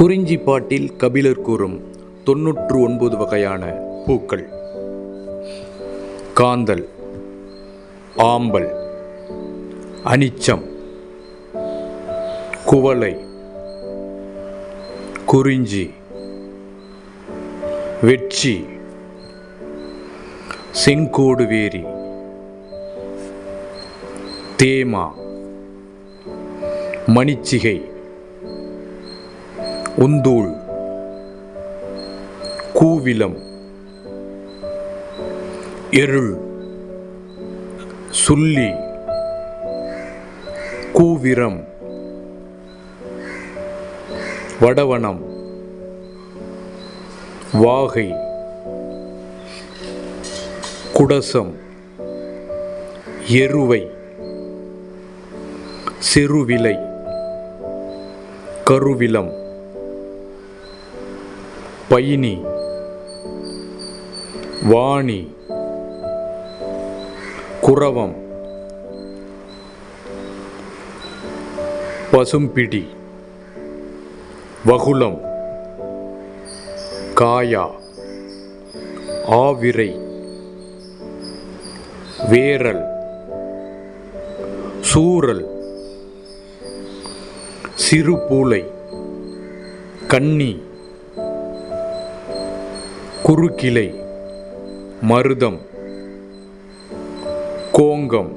குறிஞ்சி பாட்டில் கபிலர் கூறும் தொன்னூற்று ஒன்பது வகையான பூக்கள். காந்தல் ஆம்பல் அனிச்சம் குவளை குறிஞ்சி வெட்சி செங்கோடு வேரி தேமா மணிச்சிகை. உந்தூள் கூவிலம் எருள் சுள்ளி கூவிரம் வடவனம் வாகை குடசம் எருவை சிறுவிலை கருவிலம். பைனி வாணி குரவம் பசும்பிடி வகுளம் காயா ஆவிரை வேரல் சூரல் சிறுபூளை கன்னி குறுக்கிளை மருதம் கோங்கம்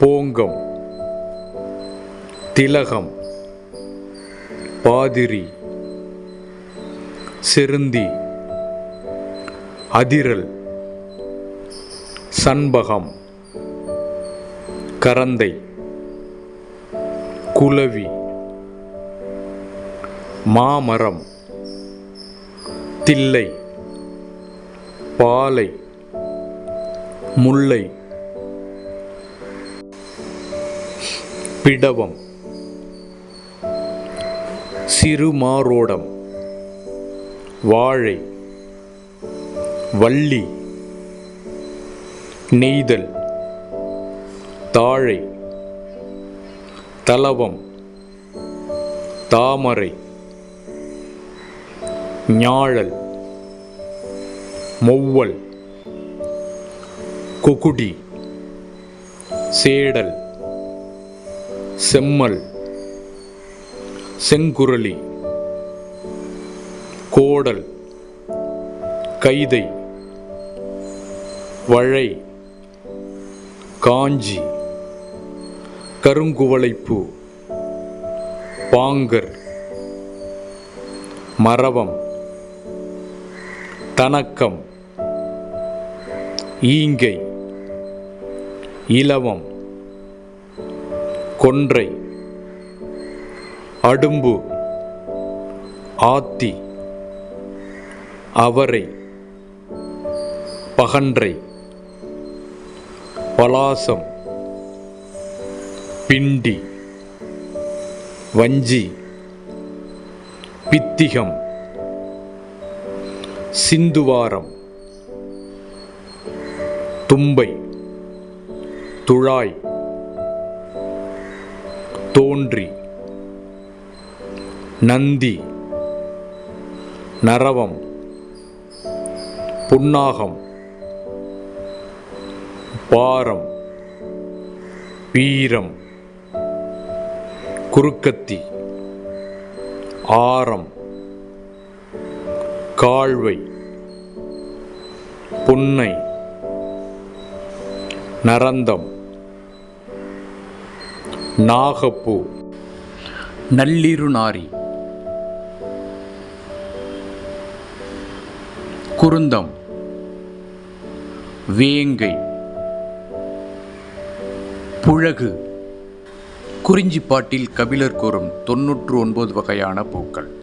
போங்கம் திலகம் பாதிரி செருந்தி அதிரல் சண்பகம் கரந்தை குலவி மாமரம். தில்லை பாலை முல்லை பிடவம் சிறுமாரோடம் வாழை வள்ளி நெய்தல் தாழை தலவம் தாமரை. ஞாழல் மொவ்வல் குகுடி சேடல் செம்மல் செங்குரலி கோடல் கைதை வழை காஞ்சி கருங்குவளைப்பூ பாங்கர் மரவம் தனக்கம் ஈங்கை இலவம் கொன்றை அடும்பு ஆத்தி அவரை பகன்றை பலாசம் பிண்டி வஞ்சி பித்திகம். சிந்துவாரம் தும்பை துழாய் தோன்றி நந்தி நரவம் புன்னாகம் பாரம் வீரம் குறுக்கத்தி ஆரம். கால்வை புன்னை நரந்தம் நாகப்பூ நள்ளிருநாரி குருந்தம் வேங்கை புழகு. குறிஞ்சிப்பாட்டில் கபிலர் கூறும் தொன்னூற்று ஒன்பது வகையான பூக்கள்.